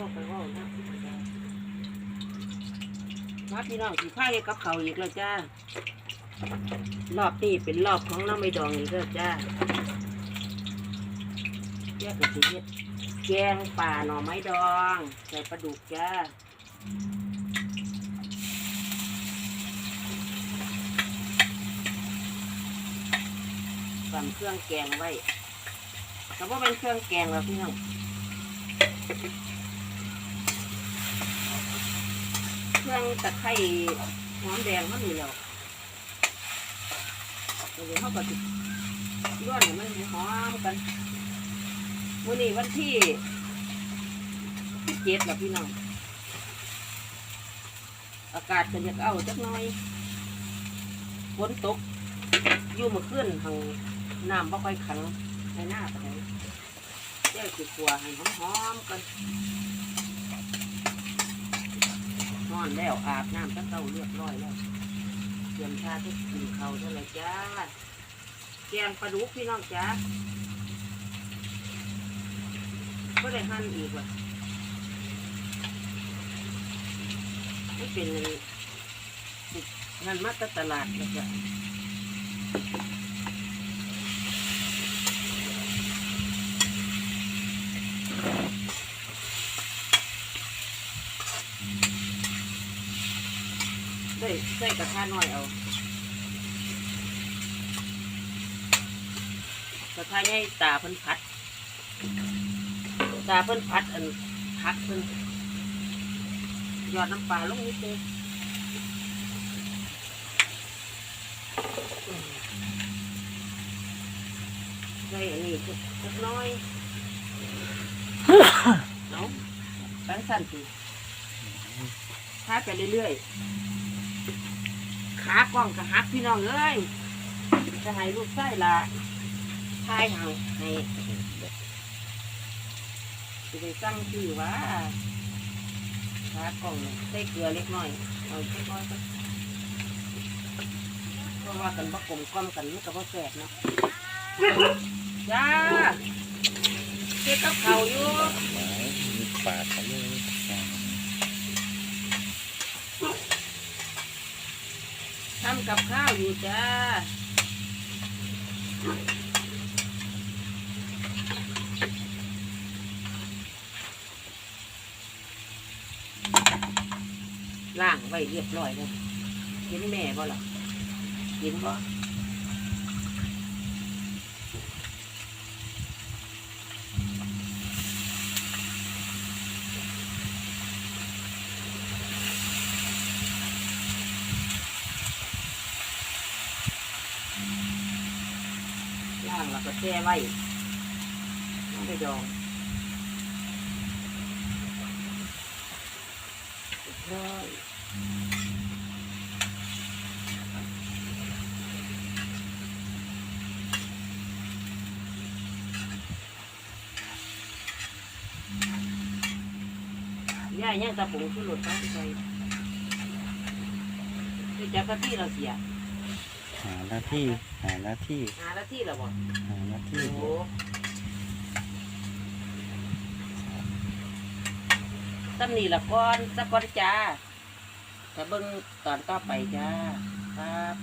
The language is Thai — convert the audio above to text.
ก็ไปเว่านะมาพี่น้องสีผ้าเฮ็ดกับเขาอีกแล้วจ้ารอบนี้เป็นรอบของน้ำไม่ดองอีกแล้วจ้าแยกกับสีเฮ็ดแกงป่าหน่อไม้ดองใส่ปลาดุกจ้าตำเครื่องแกงไว้แต่ว่าเป็นเครื่องแกงแล้วพี่น้อง เค รื่อง ตะไคร้หอมแดงมันมีแล้วเดี๋ยวเขาก็ติย้อนมันหอมกันวันนี้วันที่ที่เจ็ดแล้วพี่น้อง อากาศจะอยากเอาจักน่อยฝนตกอยู่มาขึ้นทางน้ำบ่ค่อยขังในหน้าปานเจ้าสิกัวให้หอมๆกัน นอนแล้วอาบน้ำตั้งเต้าเรียบร้อยแล้วเตรียมชาที่กินเขาเท่าไรจ้าแกงปลาดุกพี่น้องจ้าก็ได้หั่นอีกว่ะไม่เป็นเลยหั่นมาตตลาดแล้วจ้ะ ได้ใส่กระทะน้อยเอากระทะใหญ่ตาเพิ่นพัด ตาเพิ่นพัดอันพักเพิ่นหยอดน้ำปลาลงนิดเดียวใส่อันนี้สักน้อยเอาแป้งสั่นสิทาไปเรื่อยๆ ขากล้องก็หักพี่น้องเอ้ยจะให้ลูกไส้ละทายเอาให้จะได้สั่งชื่อว่าขากล้องใส่เกลือเล็กน้อยเอาเล็กน้อยก็เพราะว่ากันประกลมกล้อมกันมันก็บ่แสบเนาะจ้าเก็บกับเขาอยู่หมายมีปาดเขาเลยำกับข้าวอยู่จ้าล่างไว้เรียบร้อยเลยเห็นแม่บ่หรอเห็นบ่ ล่างแล้วก็แช่ไว้ไม่ไปดองรียบร้อยย่ายังตะปูขึ้นรถไปไปจักรที่เราเสีย หาหน้าที่ หาหน้าที่ หาแล้วที่เหรอบ่หาหน้าที่ โอ้ตำหนิละก้อนสักก้อนจ้าแต่เบิ่งตอนต่อไปจ้า ครับ